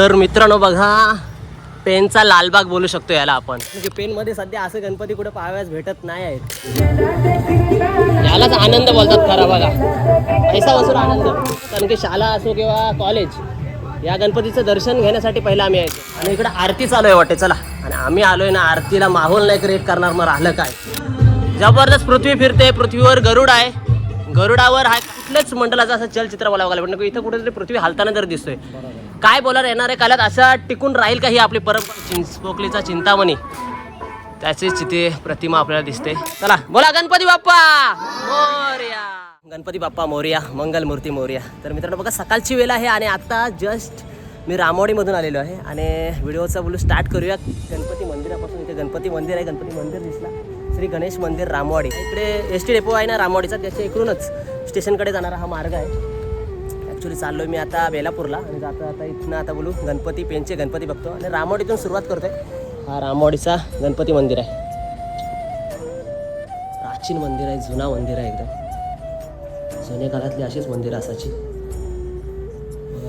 तर मित्रांनो बघा पेनचा लालबाग बोलू शकतो याला आपण. म्हणजे पेनमध्ये सध्या असं गणपती कुठे पाहाव्यास भेटत नाही आहेत. यालाच आनंद बोलतात खरा बघा. पैसा वसूल आनंद. कारण की शाळा असो किंवा कॉलेज या गणपतीचं दर्शन घेण्यासाठी पहिला आम्ही यायचो. आणि इकडे आरती चालू आहे वाटे चला. आणि आम्ही आलोय ना आरतीला माहोल नाही क्रिएट करणार मग राहिलं काय? जबरदस्त पृथ्वी फिरते पृथ्वीवर गरुड आहे. गरुडावर हा कुठल्याच मंडळाचा असं चलचित्र बोलावं लागलं पण इथं कुठेतरी पृथ्वी हालताना तर दिसतोय. काय बोलायला येणाऱ्या कालात असा टिकून राहील का ही आपली परंपरा? चिंचपोकलीचा चिंतामणी. त्याचीच तिथे प्रतिमा आपल्याला दिसते. चला बोला गणपती बाप्पा! मोर्या. गणपती बाप्पा मोर्या मंगलमूर्ती मोर्या. तर मित्रांनो बघा सकाळची वेळ आहे आणि आता जस्ट मी रामवाडीमधून आलेलो आहे आणि व्हिडिओचा बोलू स्टार्ट करूया. गणपती मंदिरापासून इथे गणपती मंदिर आहे. गणपती मंदिर दिसला. श्री गणेश मंदिर रामवाडी. इकडे एस टी डेपो आहे ना रामवाडीचा. त्याच्या इकडूनच स्टेशनकडे जाणारा हा मार्ग आहे. ॲक्च्युली चाललो मी आता बेलापूरला. आणि जाता आता इथनं आता बोलू गणपती पेनचे गणपती बघतो. आणि रामवाडीतून सुरुवात करतोय. हा रामवाडीचा गणपती मंदिर आहे. प्राचीन मंदिर आहे जुना मंदिर आहे एकदम. जुन्या काळातली अशीच मंदिरं असायची.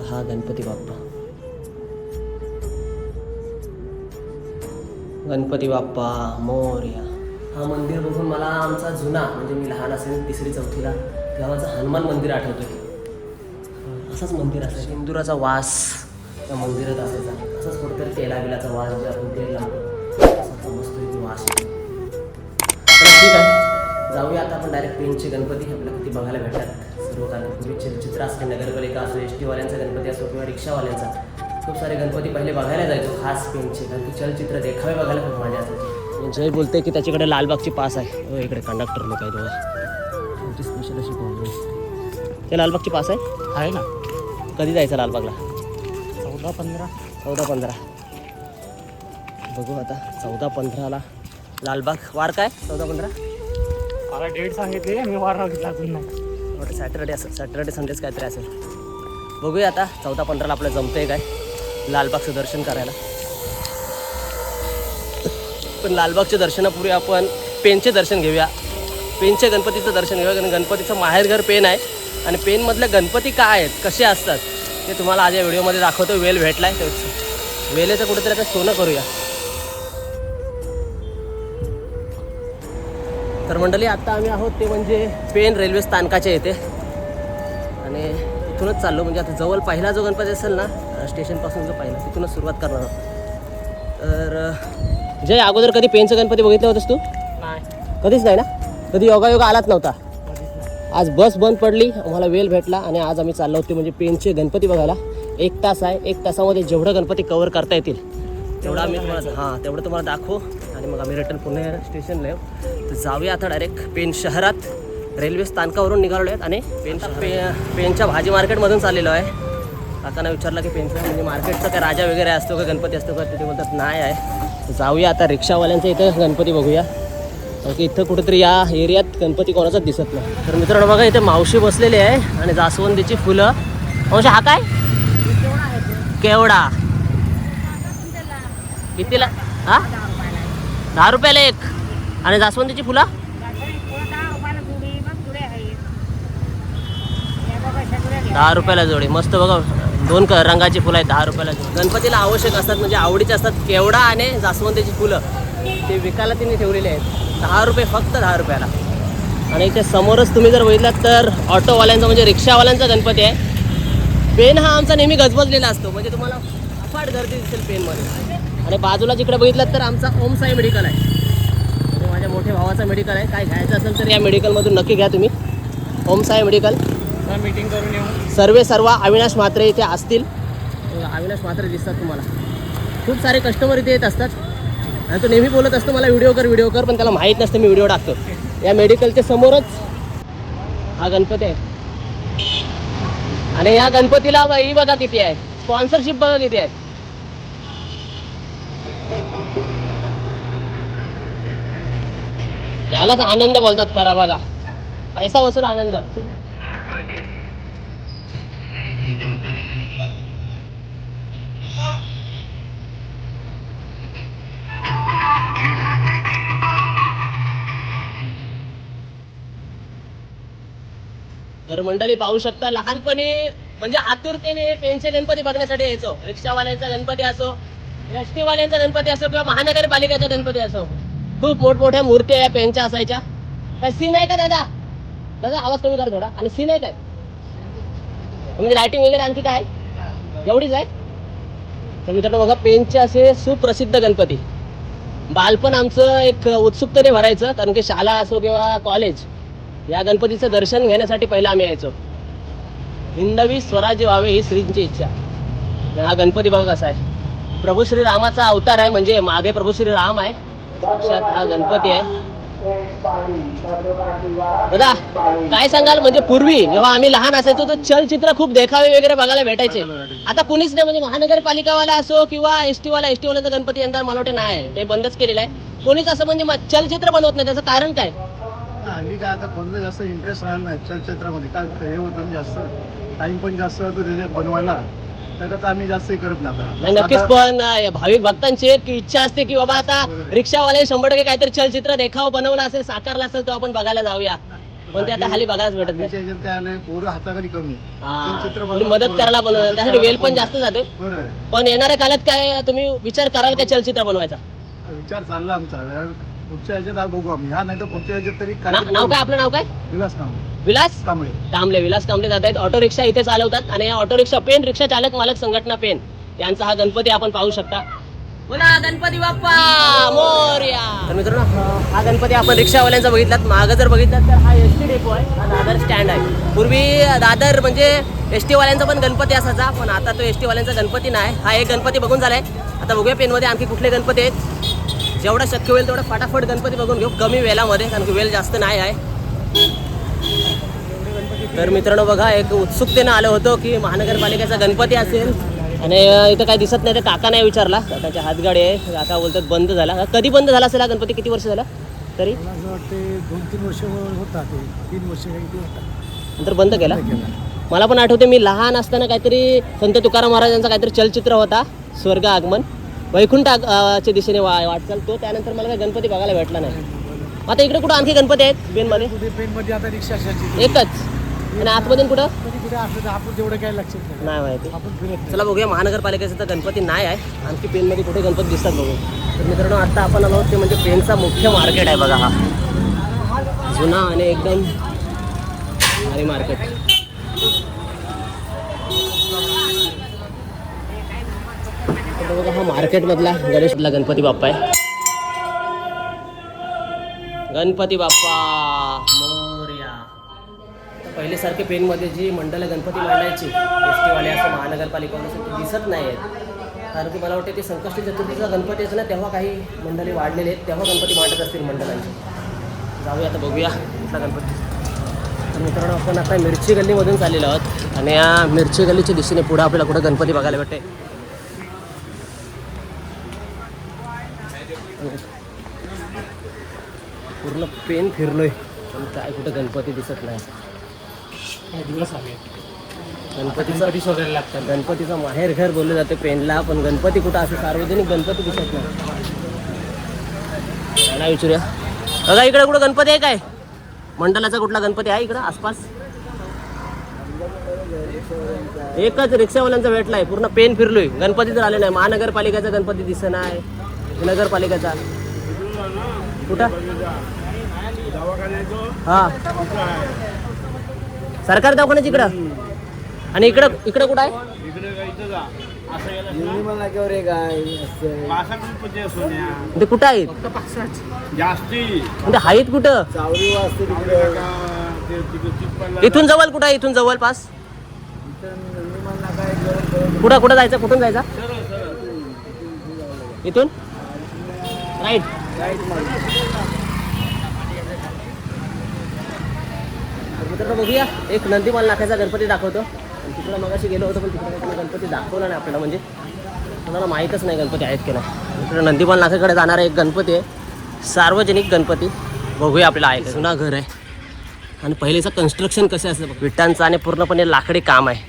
हा गणपती बाप्पा. गणपती बाप्पा मोर्या. हा मंदिर बघून मला आमचा जुना म्हणजे मी लहान असेल तिसरी चौथीला तेव्हाचा हनुमान मंदिर आठवतोय. असंच मंदिर असायचं. सिंदुराचा वास त्या मंदिरात असायचा. असंच कुठेतरी तेला बिलाचा वास जे आपण तेल लावतो असा मस्त वास ठीक आहे. जाऊया आता आपण डायरेक्ट पेनचे गणपती. आपल्या किती बघायला भेटतात. सर्व कारण चित्र असते नगरपालिका असो एस टीवाल्यांचा गणपती असो किंवा रिक्षावाल्यांचा खूप सारे गणपती पहिले बघायला जायचो खास पेनचे कारण की चलचित्र देखावे बघायला खूप मजा असायची. जय बोलते की त्याच्याकडे लालबागची पास आहे. इकडे कंडक्टर लोक आहे बघा. स्पेशल अशी ते लालबागची पास आहे? आहे ना. कधी जायचं लालबागला? चौदा पंधरा. चौदा पंधरा. बघू आता चौदा पंधराला लालबाग. वार काय? चौदा पंधरा? मला डेट सांगितली मी वार घेतला अजून नाही. वाटतं सॅटरडे असेल सॅटरडे संडेच काहीतरी असेल. बघूया आता चौदा पंधराला आपल्याला जमतंय काय? लालबागचं दर्शन करायला. पण लालबागच्या दर्शनापूर्वी आपण पेनचे दर्शन घेऊया. पेनच्या गणपतीचं दर्शन घेऊया कारण गणपतीचं माहेरघर पेन आहे. आणि पेनमधले गणपती काय आहेत कसे असतात ते तुम्हाला आज या व्हिडिओमध्ये दाखवतो. वेल भेटला आहे वेलेचं कुठेतरी आता सोनं करूया. तर मंडळी आता आम्ही आहोत ते म्हणजे पेन रेल्वे स्थानकाच्या येथे आणि इथूनच चाललो म्हणजे आता जवळ पहिला जो गणपती असेल ना स्टेशनपासून जो पहिला तिथूनच सुरुवात करणार आहोत. तर जय अगोदर कधी पेनचं गणपती बघितलं होतंस तू? नाही. कधीच नाही ना? कधी योगायोगा आलाच नव्हता. आज बस बंद पडली आम्हाला वेळ भेटला आणि आज आम्ही चाललो होतो म्हणजे पेनचे गणपती बघायला. एक तास आहे एक तासामध्ये जेवढं गणपती कवर करता येतील तेवढं आम्ही तुम्हाला हां तेवढं तुम्हाला दाखवू आणि मग आम्ही रिटर्न पुणे स्टेशनला येऊ. तर जाऊया आता डायरेक्ट पेन शहरात. रेल्वे स्थानकावरून निघालो आहेत आणि पेन पे पेनच्या भाजी मार्केटमधून चाललेलो आहे. काकांना विचारलं की पेनचं म्हणजे मार्केटचा काय राजा वगैरे असतो का गणपती असतो का ते बोलतात नाही आहे. जाऊया आता रिक्षावाल्यांच्या इथं गणपती बघूया. की इथं कुठेतरी या एरियात गणपती कोणाचाच दिसत नाही. तर मित्रांनो बघा इथे मावशी बसलेली आहे आणि जास्वंदीची फुलं. मावशी हा काय? केवडा. कितीला? हा? दहा रुपयाला एक. आणि जास्वंदीची फुलं? दहा रुपयाला जोडी. मस्त बघा दोन रंगाची फुलं आहेत दहा रुपयाला जोडी. गणपतीला आवश्यक असतात म्हणजे आवडीचे असतात केवडा आणि जास्वंदीची फुलं. ते विकायला तिने ठेवलेले आहेत. दहा रुपये फक्त दहा रुपयाला. आणि इथे समोरच तुम्ही जर बघितलात तर ऑटोवाल्यांचा म्हणजे रिक्षावाल्यांचा गणपती आहे. पेन हा आमचा नेहमी गजबजलेला असतो. म्हणजे तुम्हाला अफाट गर्दी दिसेल पेनमध्ये. आणि बाजूला जिकडे बघितलात तर आमचा ओम साई मेडिकल आहे. म्हणजे माझ्या मोठ्या भावाचा मेडिकल आहे. काय घ्यायचं असेल तर या मेडिकलमधून नक्की घ्या तुम्ही. ओम साई मेडिकल. मीटिंग करून येऊ. सर्वे सर्व अविनाश म्हात्रे इथे असतील. अविनाश म्हात्रे दिसतात तुम्हाला. खूप सारे कस्टमर इथे येत असतात. आणि तो नेहमी बोलत असतो मला व्हिडिओ कर व्हिडिओ कर पण त्याला माहीत नसतं मी व्हिडिओ टाकतो. या मेडिकलच्या समोरच हा गणपती आहे. आणि या गणपतीला ही बघा किती आहे. स्पॉन्सरशिप बघा किती आहे. त्यालाच आनंद बोलतात खरा बघा. पैसा वसूल आनंद. तर मंडळी पाहू शकता. लहानपणी म्हणजे आतुरतेने पेनचे गणपती बघण्यासाठी यायचो. रिक्षावाल्यांचा गणपती असो एस गणपती असो किंवा महानगरपालिकेचा गणपती असो. खूप मोठमोठ्या मूर्त्या या पेनच्या असायच्या. काय सीन आहे का दादा? दादा आवाज कमी कर थोडा. आणि सीन आहे काय? म्हणजे लायटिंग वगैरे आणखी काय? एवढीच आहे? तर मित्रांनो बघा पेनचे असे सुप्रसिद्ध गणपती. बालपण आमचं एक उत्सुकतेने भरायचं कारण की शाळा असो किंवा कॉलेज या गणपतीचं दर्शन घेण्यासाठी पहिलं आम्ही यायचो. हिंदवी स्वराज्य व्हावे ही श्रींची इच्छा. हा गणपती बघा कसा आहे. प्रभू श्रीरामाचा अवतार आहे म्हणजे मागे प्रभू श्रीराम आहे. साक्षात हा गणपती आहे. दादा काय सांगाल? म्हणजे पूर्वी जेव्हा आम्ही लहान असायचो तर चलचित्र खूप देखावे वगैरे बघायला भेटायचे. आता कुणीच नाही म्हणजे महानगरपालिकावाला असो किंवा एस टी वाला एस टी गणपती यंदा मला वाटतं नाही. ते बंदच केलेलं आहे. कोणीच असं म्हणजे चलचित्र बनवत नाही. त्याचं कारण काय? हल्ली काय आता कोणाला जास्त इंटरेस्ट राहिला नाही चलचित्रामध्ये काय हे होतं जास्त. टाइम पण जास्त होतो त्याच्यात बनवायला. त्याच्यात आम्ही जास्त हे करत नाही नाही आता. नक्कीच आता- पण अं, भाविक भक्तांची एक इच्छा असते की बाबा आता रिक्षावाले शंभर टक्के काहीतरी चलचित्र देखाव बनवला असेल साकारला असेल तो आपण बघायला जाऊया. पण ते आता खाली बघायलाच भेटत नाही. त्याच्या ह्याच्यात काय नाही पोरं हाताखाली कमी. हा. चलचित्र थोडी मदत करायला बनवलं त्यासाठी वेळ पण जास्त जाते आहे. पण येणाऱ्या काळात काय तुम्ही विचार कराल का चलचित्र बनवायचा? विचार चालला आमचा. पुढच्या ह्याच्यात आज बघू आम्ही. ह्या नाही तर पुढच्या ह्याच्यात तरी ना- नाव काय. आपलं? नाव काय? विलास काम विलास कांबळे. कांबळे. विलास कांबळे जात आहेत. ऑटो रिक्षा इथे चालवतात आणि या ऑटो रिक्षा पेन रिक्षा चालक मालक संघटना पेन यांचा हा गणपती आपण पाहू शकता. बोला गणपती बाप्पा! मोर्या! तर मित्रांनो हा गणपती आपण रिक्षावाल्यांचा बघितलात. मागं जर बघितलात तर हा एस टी डेपो आहे. हा दादर स्टँड आहे. पूर्वी दादर म्हणजे एस टी वाल्यांचा पण गणपती असायचा पण आता तो एस टी वाल्यांचा गणपती नाही. हा एक गणपती बघून झालाय. आता बघूया पेनमध्ये आणखी कुठले गणपती आहेत. जेवढा शक्य होईल तेवढा फटाफट गणपती बघून घेऊ. कमी वेळामध्ये कारण की वेळ जास्त नाही आहे. तर मित्रांनो बघा एक उत्सुकतेनं आलो होतो की महानगरपालिकेचा गणपती असेल. आणि इथं काही दिसत नाही तर काका नाही विचारला. काकाच्या हातगाडी आहे. काका बोलतात बंद झाला. कधी बंद झाला असेल हा गणपती? किती वर्ष झाला? तरी? दोन तीन वर्ष होता ते तीन वर्ष नंतर बंद केला? मला पण आठवते मी लहान असताना काहीतरी संत तुकाराम महाराजांचा काहीतरी चलचित्र होता स्वर्ग आगमन. वैकुंठ आग- अं, च्या दिशेने वा वाटचाल तो त्यानंतर मला काही गणपती बघायला भेटला नाही. आता इकडे कुठं आणखी गणपती आहेत? बेनमध्ये पेनमध्ये आता रिक्षा एकच. आणि आतमधून कुठं? आपण तेवढं काही लक्षात नाही माहिती. आपण. चला बघूया महानगरपालिकेचा तर गणपती नाही आहे. आणखी पेनमध्ये कुठे गणपती दिसतात बघू. तर मित्रांनो आता आपण आलो ते म्हणजे पेनचा मुख्य मार्केट आहे बघा हा. जुना आणि एकदम भारी मार्केट. बघा हा मार्केटमधला गणेशमधला गणपती बाप्पा आहे. गणपती बाप्पा! मोर्या. पहिल्यासारखे पेनमध्ये जी मंडळ गणपती मांडायची एस टीवाले असं महानगरपालिका दिसत नाही आहेत. कारण की मला वाटते ते संकष्टी चतुर्थीचा गणपती असं ना तेव्हा काही मंडळी वाढलेले आहेत तेव्हा गणपती मांडत असतील मंडळांची. जाऊया आता बघूया कुठला गणपती. तर मित्रांनो आपण आता मिरची गल्लीमधून चाललेलो आहोत. आणि या मिरची गल्लीच्या दिशेने पुढे आपल्याला कुठं गणपती बघायला भेटते पूर्ण पेन फिरलोय. पण काय कुठं गणपती दिसत नाही. दिवस आले. गणपतीचा शोधायला लागतात. गणपतीचा माहेर घर बोललं जाते पेनला पण गणपती कुठं असं सार्वजनिक गणपती दिसत नाही. विचारूया. बघा इकडे कुठं गणपती आहे काय? मंडलाचा कुठला गणपती आहे इकडं आसपास? एकच रिक्षावाल्यांचा भेटलाय पूर्ण पेन फिरलोय. गणपती तर आले नाही. महानगरपालिकेचा गणपती दिसत नाही. नगरपालिकेचा. कुठं? हा. सरकारी दवाखान्याची इकडं? आणि इकडं इकडं कुठं आहे? ते कुठं आहेत? जास्ती. म्हणजे आहेत कुठं? इथून जवळ कुठं आहे? इथून जवळपास कुठं कुठं जायचं? कुठून जायचं? इथून? राईट. मित्रांनो बघूया. एक नंदीमाल नाक्याचा गणपती दाखवतो. आणि तिकडं मगाशी गेलो होतो पण तिकडे काही गणपती दाखवला नाही आपल्याला म्हणजे. तुम्हाला माहीतच नाही गणपती आहेत की नाही. इकडे नंदीमाल नाक्याकडे जाणारा एक गणपती आहे. सार्वजनिक गणपती. बघूया आपल्याला आहे. जुना घर आहे. आणि पहिलेचं कन्स्ट्रक्शन कसं असतं बघ. विटांचं आणि पूर्णपणे लाकडी काम आहे.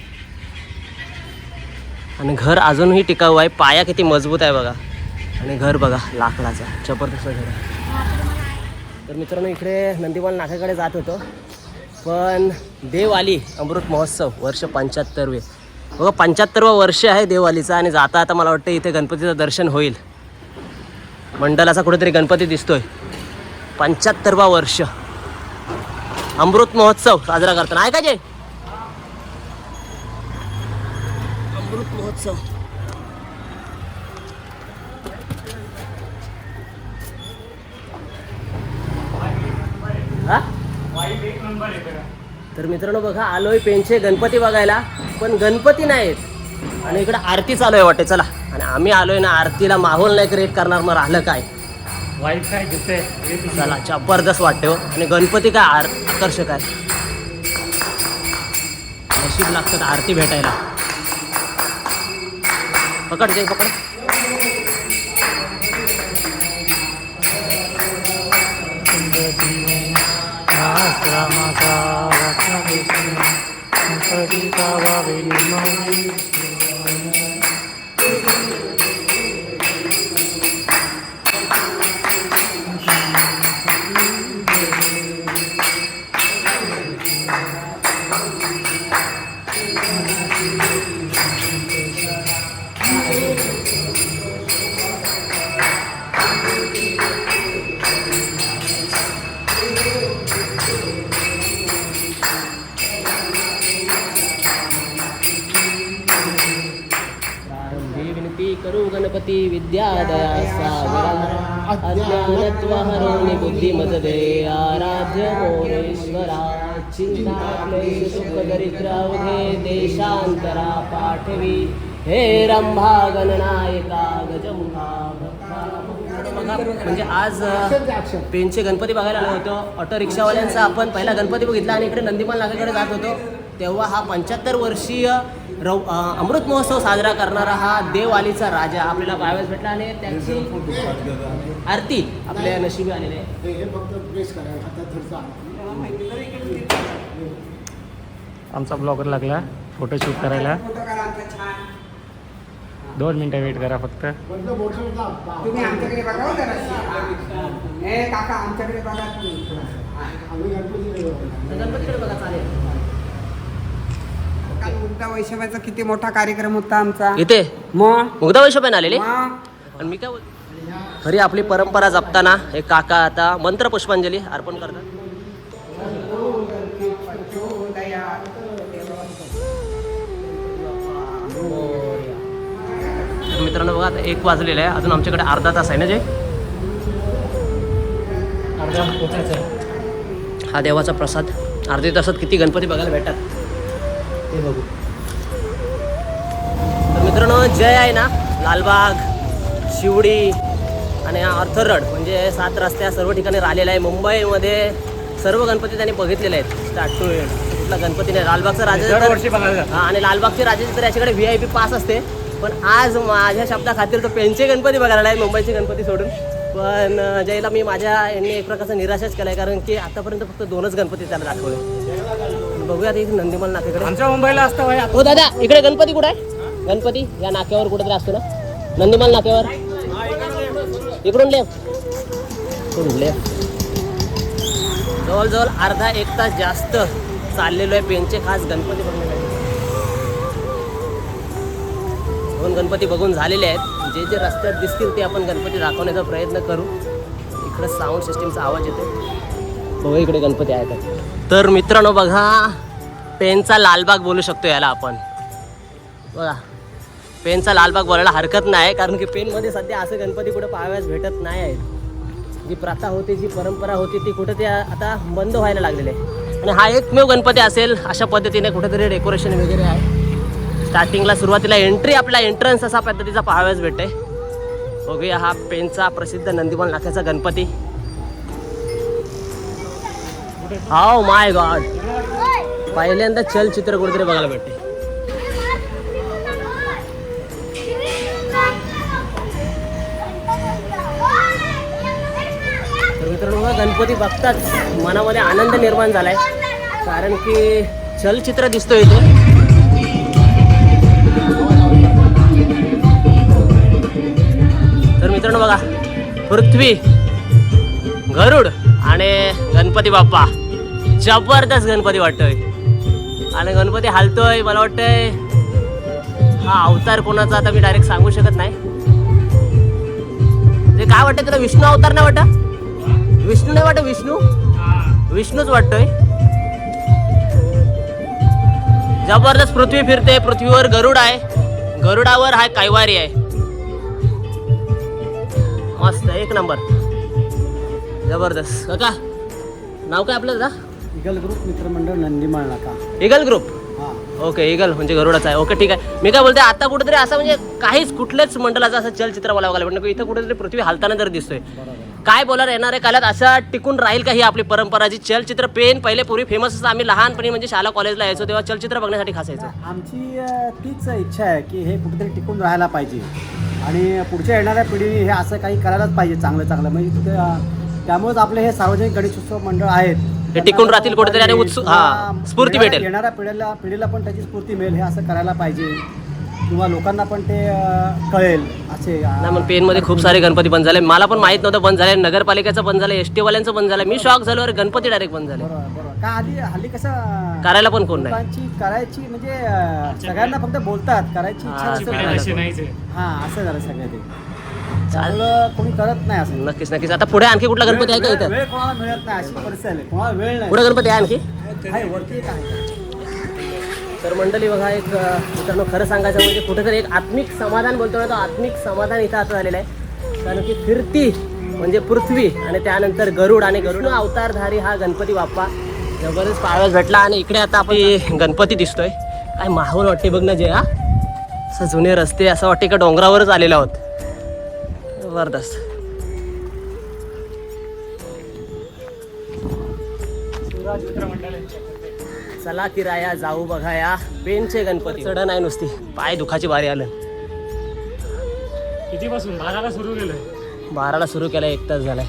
आणि घर अजूनही टिकाऊ आहे. पाया किती मजबूत आहे बघा. आणि घर बघा लाकडाचा. जबरदस्त घर आहे. तर मित्रांनो इकडे नंदीबाल नाक्याकडे जात होतो. पण देवाली अमृत महोत्सव वर्ष पंच्याहत्तरवे. बघा पंच्याहत्तरवं वर्ष आहे देवालीचं आणि जाता आता मला वाटतं इथे गणपतीचं दर्शन होईल. मंडलाचा कुठेतरी गणपती दिसतोय. पंच्याहत्तरवा वर्ष. अमृत महोत्सव साजरा करताना. आहे का जे अमृत महोत्सव हा वाईट एक नंबर येते तर मित्रांनो बघा आलोय पेनचे गणपती बघायला. पण गणपती नाहीत. आणि इकडे आरती चालू आहे वाटते. चला. आणि आम्ही आलोय ना आरतीला माहोल नाही क्रिएट करणार मग राहिलं काय? वाईट काय नंबर. चला जबरदस्त वाटते हो. आणि गणपती काय आर आकर्षक आहे. नशीब लागतात आरती भेटायला. पकड ते पकड. आश्रमाचा रत्नभूषण, गणपतीचा करू गणपती विद्यादयासा अज्ञानत्वहरोणि बुद्धिमतदे आराध्य मोरेश्वरा चिंता क्लेश सुख दरिद्रावधे देशांतरा पाठवी हे रंभा गणनायका गजमुखा म्हणजे आज अ, पेनचे गणपती बघायला आलो होतो. ऑटो रिक्षावाल्यांचा आपण पहिला गणपती बघितला आणि इकडे नंदीमान नागेकडे जात होतो. तेव्हा हा पंच्याहत्तर वर्षीय रव अमृत महोत्सव साजरा करणारा हा देववालीचा राजा आपल्याला पाहाव्यास भेटला आणि त्याची आरती आपल्या नशिबी आलेली आहे. हे फक्त प्रेस करायला हातात धरचा आमचा ब्लॉगर लागला फोटोशूट करायला. दोन मिनटं वेट करा फक्त. तुम्ही आमच्याकडे बघा हो जराशी. ए काका आमच्याकडे बघा तुम्ही. आम्ही गणपती तर गणपतीकडे बघा चालेल. काल वैशवाचा किती मोठा कार्यक्रम होता आमचा. इथे? मग मुग्धा वैशोबेन आलेले? मग आणि मी काय बोल खरी आपली परंपरा जपताना हे काका आता मंत्र पुष्पांजली अर्पण करतात. तर मित्रांनो बघा आता एक वाजलेलं आहे. अजून आमच्याकडे अर्धा तास आहे ना जे? अर्धा हा देवाचा प्रसाद. अर्ध्या तासात किती गणपती बघायला भेटतात. ते बघू. तर मित्रांनो जय आहे ना लालबाग शिवडी आणि ऑर्थरड म्हणजे सात रस्त्या सर्व ठिकाणी राहिलेला आहे. मुंबईमध्ये सर्व गणपती त्यांनी बघितलेले आहेत. स्टार्ट टू एंड कुठला गणपती नाही. लालबागचा राजा. हा आणि लालबागचे राजाचे तर याच्याकडे व्ही आय पी पास असते. पण आज माझ्या शब्दा खातीर तो पेनचे गणपती बघायला आहे मुंबईचे गणपती सोडून. पण जयला मी माझ्या यांनी एक प्रकारचा निराशाच केलाय कारण की आतापर्यंत फक्त दोनच गणपती त्याला दाखवले. बघूया आता इथे नंदीमल नाक्याकडे आमच्या मुंबईला असतं भाई हो दादा इकडे गणपती कुठे आहे? गणपती या नाक्यावर कुठेतरी असतो ना? नंदीमल नाक्यावर. इकडून लेफ्ट. इकडून लेफ्ट. जवळजवळ अर्धा एक तास जास्त चाललेलो आहे पेनचे खास गणपती बघण्यासाठी. दोन गणपती बघून झालेले आहेत. जे जे रस्त्यात दिसतील ते आपण गणपती दाखवण्याचा प्रयत्न करू. इकडे साऊंड सिस्टीमचा आवाज येतो बघा इकडे गणपती आहेत तर मित्रांनो बघा पेनचा लालबाग बोलू शकतो याला आपण. बघा पेनचा लालबाग बोलायला हरकत नाही कारण की पेनमध्ये सध्या असं गणपती कुठं पाहाव्यास भेटत नाही आहेत जी प्रथा होती जी परंपरा होती ती कुठं ते आता बंद व्हायला लागलेली आहे. आणि हा एकमेव गणपती असेल अशा पद्धतीने कुठेतरी डेकोरेशन वगैरे आहे. स्टार्टिंगला सुरुवातीला एंट्री आपला एंट्रन्स असा पद्धतीचा पाहाव्यास भेटते बघूया हा पेनचा प्रसिद्ध नंदीबन नाक्याचा गणपती. हाव माय गॉड पहिल्यांदा चलचित्र कुठेतरी बघायला भेटते. तर मित्रांनो बघा, गणपती बघताच मनामध्ये आनंद निर्माण झालाय. कारण की चलचित्र दिसतोय इथे. तर मित्रांनो बघा पृथ्वी गरुड आणि गणपती बाप्पा. जबरदस्त गणपती वाटतोय. आणि गणपती हालतोय मला वाटतंय. हा अवतार कोणाचा आता मी डायरेक्ट सांगू शकत नाही. ते काय वाटतं तुला विष्णू अवतार नाही वाटत? विष्णू नाही वाटत विष्णू? विष्णूच वाटतोय. जबरदस्त पृथ्वी फिरते पृथ्वीवर गरुड आहे. गरुडावर हा कैवारी आहे. मस्त एक नंबर. जबरदस्त. काका नाव काय आपलं दादा? इगल ग्रुप मित्रमंडळ नंदीमाळ नाका इगल ग्रुप हा. ओके इगल म्हणजे गरुडाचा आहे. ओके ठीक आहे. मी काय बोलते आता कुठेतरी असं म्हणजे काहीच कुठल्याच मंडळाचं असं चलचित्र मला बघायला पण इथं कुठेतरी पृथ्वी हालताना जर दिसतोय. काय बोलायला येणाऱ्या काळात अशा टिकून राहील का ही आपली परंपरा जी चलचित्र पेन पहिले पूर्वी फेमस असं आम्ही लहानपणी म्हणजे शाळा कॉलेजला यायचो तेव्हा चलचित्र बघण्यासाठी खास यायचो. आमची अ, तीच इच्छा आहे की हे कुठेतरी टिकून राहायला पाहिजे. आणि पुढच्या येणाऱ्या पिढीने हे असं काही करायलाच पाहिजे चांगलं चांगलं. म्हणजे तिथे अ, त्यामुळेच आपले हे सार्वजनिक गणेशोत्सव मंडळ आहेत. हे टिकून राहतील कुठेतरी आणि उत्सुक- हा, स्फूर्ती भेटेल. येणाऱ्या पिढीला पिढीला पण त्याची स्फूर्ती मिळेल हे असं करायला पाहिजे. किंवा लोकांना पण ते कळेल. असे नाही मग पेनमध्ये खूप सारे गणपती बंद झाले. मला पण माहीत नव्हतं बंद झाले. नगरपालिकेचं बंद झालं. एस वाल्यांचं बंद झालं. मी शॉक झालो. अरे गणपती डायरेक्ट बंद झाले. बरोबर बरोबर. का आधी हल्ली कसं करायला पण कोण नाही. लोकांची करायची म्हणजे अ, सगळ्यांना फक्त बोलतात. करायची इच्छा हा. हा असं झालं सगळं ते त्यामुळं कोणी करत नाही असं. नक्कीच नक्कीच. आता पुढे आणखी कुठला गणपती आहे का इथं? वेळ कोणाला मिळत नाही अशी परिस्थिती आली. कोणाला वेळ नाही. पुढे गणपती आहे आणखी? आहे, वरती एक आहे. तर मंडळी बघा एक अ, मित्रांनो खरं सांगायचं म्हणजे कुठेतरी एक आत्मिक समाधान बोलतो ना तो आत्मिक समाधान इथं आता झालेलं आहे. कारण की फिरती म्हणजे पृथ्वी आणि त्यानंतर गरुड आणि गरुड. अवतारधारी हा गणपती बाप्पा. जबरदस्त पाळव्यास भेटला आणि इकडे आता आपण गणपती दिसतोय. काय माहोल वाटते बघ ना जे हा असं जुने रस्ते असं वाटते का डोंगरावरच आलेलो आहोत. जबरदस्त मित्र. चला किराया जाऊ बघा या. पेनचे गणपती. चढ नाही नुसती. पाय दुखाची बारी आलं. कितीपासून? बाराला सुरू केलंय. बाराला सुरू केला एक तास झालाय.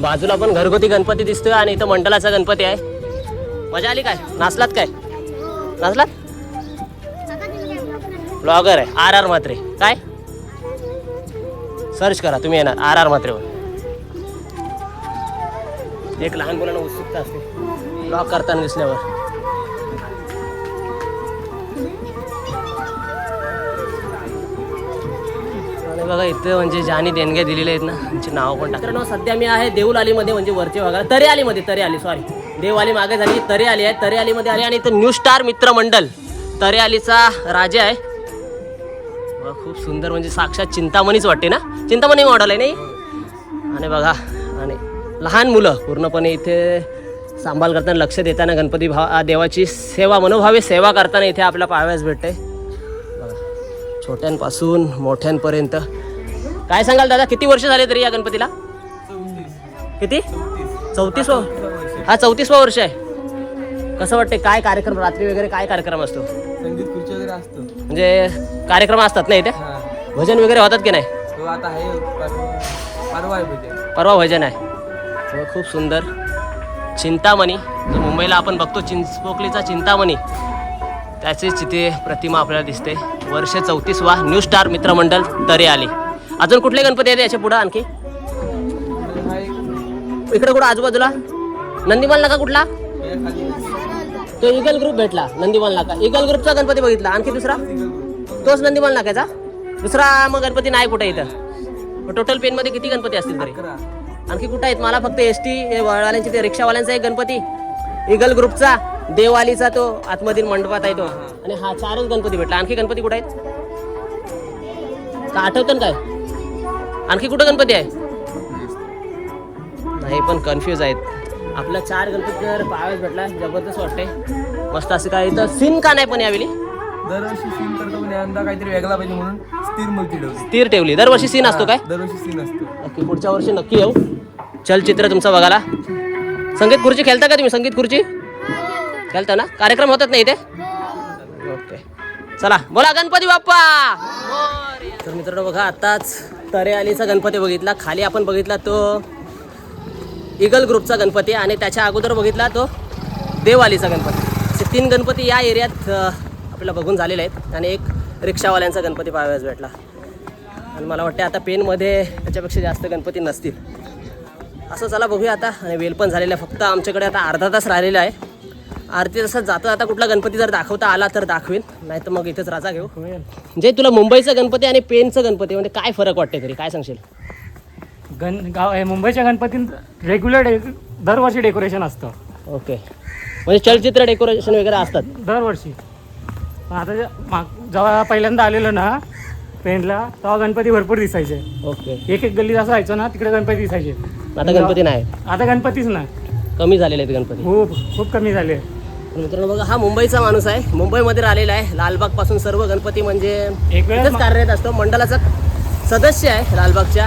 बाजूला पण घरगुती गणपती दिसतोय आणि इथं मंडलाचा गणपती आहे. मजा आली काय? नाचलात काय? नाचलात? ब्लॉगर आहे. R R Mhatre. काय? सर्च करा तुम्ही येणार आर आर मात्रेवर. एक लहान मुलांना उत्सुकता असते. ब्लॉक करताना दिसल्यावर. बघा इथं म्हणजे ज्याने देणग्या दिलेल्या आहेत ना त्यांची नाव पण टाकलं. सध्या मी आहे देऊल आलीमध्ये म्हणजे वरचे भागाला तरे आलीमध्ये तरे आली सॉरी देवआली मागे झाली तरे आली आहे तरे आलीमध्ये आली. आणि इथं न्यू स्टार मित्र मंडल तरे आलीचा राजा आहे. बघा, खूप सुंदर म्हणजे साक्षात चिंतामणीच वाटते ना? चिंतामणी मॉडल आहे नाही? आणि बघा आणि लहान मुलं पूर्णपणे इथे सांभाळ करताना लक्ष देताना गणपती भाव देवाची सेवा मनोभावे सेवा करताना इथे आपल्याला पाहाव्यास भेटते. छोट्यांपासून मोठ्यांपर्यंत. काय सांगाल दादा किती वर्ष झाले तरी या गणपतीला? किती? चौतीसवा? हा चौतीसवा वर्ष आहे. कसं वाटते काय कार्यक्रम रात्री वगैरे काय कार्यक्रम असतो? संगीत खुर्ची वगैरे असतो. म्हणजे कार्यक्रम असतात ना इथे? हा. भजन वगैरे होतात की नाही? तो आता आहे. परवा परवा आहे परवा भजन आहे. हो, खूप सुंदर. चिंतामणी. जो मुंबईला आपण बघतो चिंचपोकलीचा चिंतामणी. त्याचीच तिथे प्रतिमा आपल्याला दिसते. वर्ष चौतीसवा न्यू स्टार मित्रमंडळ तरे आले अजून कुठले गणपती आहेत याच्या पुढं आणखी? हा एक इकडे कुठं? आजूबाजूला? नंदीमाल नाका कुठला? हे खाली तो इगल ग्रुप भेटला. नंदीमाल नाका इगल ग्रुपचा गणपती बघितला. आणखी दुसरा? तोच नंदीमाल नाकाचा दुसरा मग गणपती नाही कुठे इथं? टोटल पेनमध्ये किती गणपती असतील तरी? आणखी कुठं आहेत? मला फक्त एस टी वाल्यांची ते रिक्षावाल्यांचा एक गणपती इगल ग्रुपचा देवालीचा तो आतमधील मंडपात आहे तो. आणि हा चारच गणपती भेटला. आणखी गणपती कुठे आहेत? का आठवतं काय? आणखी कुठं गणपती आहे? नाही पण कन्फ्यूज आहेत. आपल्या चार गणपती जर पाहायला भेटला. जबरदस्त वाटते मस्त असं काय इथं सीन का नाही पण यावेळी? दरवर्षी सीन करतो पण यंदा काहीतरी वेगळा पाहिजे म्हणून स्थिर मूर्ती ठेवली. स्थिर ठेवली. दरवर्षी सीन असतो काय? दरवर्षी सीन असतो. नक्की पुढच्या वर्षी नक्की येऊ. चलचित्र तुमचं बघायला. संगीत खुर्ची खेळता का तुम्ही? संगीत खुर्ची? खेळता ना? कार्यक्रम होतात ना इथे? ओके. चला बोला गणपती बाप्पा. तर मित्रांनो बघा आताच तरे आलीचा गणपती बघितला. खाली आपण बघितला तो इगल ग्रुपचा गणपती आणि त्याच्या अगोदर बघितला तो देवालीचा गणपती. असे तीन गणपती या एरियात आपल्याला बघून झालेले आहेत. आणि एक रिक्षावाल्यांचा गणपती पाहाव्यास भेटला. आणि मला वाटते आता पेनमध्ये त्याच्यापेक्षा जास्त गणपती नसतील. असं चला बघूया आता. आणि वेल पण झालेला आहे. फक्त आमच्याकडे आता अर्धा तास राहिलेला आहे. आरती तसं जाता. आता कुठला गणपती जर दाखवता आला तर दाखवेन. नाही तर मग इथेच राजा घेऊ. जे तुला मुंबईचा गणपती आणि पेनचं गणपती म्हणजे काय फरक वाटते तरी? काय सांगशील? गण गाव हे मुंबईच्या गणपतीत रेग्युलर डे दरवर्षी डेकोरेशन असतं. ओके. म्हणजे चलचित्र डेकोरेशन वगैरे असतात. दरवर्षी. पण आता जे माग जेव्हा पहिल्यांदा आलेलो ना पेंटला तेव्हा गणपती भरपूर दिसायचे. ओके. एक एक गल्लीत असं जायचो ना तिकडे गणपती दिसायचे. आता गणपती नाही. आता गणपतीच नाही. कमी झालेले आहेत गणपती. खूप खूप कमी झाले. तर मित्रांनो बघा हा मुंबईचा माणूस आहे. मुंबईमध्ये राहिलेला आहे. लालबागपासून सर्व गणपती म्हणजे एक वेळेस इथेच कार्यरत असतो. मंडळाचा सदस्य आहे लालबागच्या.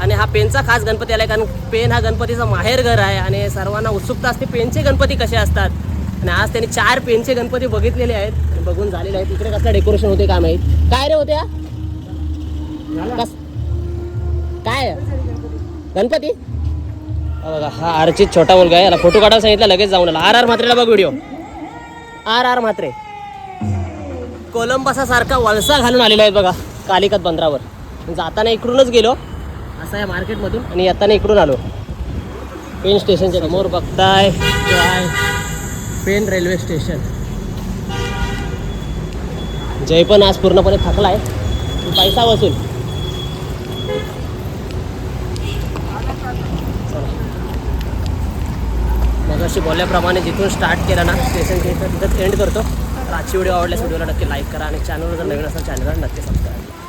आणि हा पेनचा खास गणपती आला कारण पेन हा गणपतीचा माहेर घर आहे. आणि सर्वांना उत्सुकता असते पेनचे गणपती कसे असतात? आणि आज त्यांनी चार पेनचे गणपती बघितलेले आहेत आणि बघून झालेले आहेत. इकडे कसलं डेकोरेशन होते काय माहीत? काय रे होते हा? कस काय? गणपती? हा बघा हा अर्चित छोटा मुलगा आहे. याला फोटो काढायला सांगितलं लगेच जाऊन आला. आर आर म्हात्रेला बघ व्हिडिओ आर आर म्हात्रे. कोलंबसासारखा वळसा घालून आलेला आहे बघा कालिकत बंदरावर. जाताना इकडूनच गेलो. असं आहे मार्केटमधून आणि येताना इकडून आलो. पेन स्टेशनच्या समोर बघताय. आहे पेन रेल्वे स्टेशन. जय पण आज पूर्णपणे थकला आहे पैसा वसूल मग अशी बोलल्याप्रमाणे जिथून स्टार्ट केलं ना स्टेशन तिथं तिथं एंड करतो. तर आजची व्हिडिओ आवडल्यास व्हिडिओला नक्की लाईक करा आणि चॅनलवर जर नवीन असेल चॅनलला नक्की सबस्क्राईब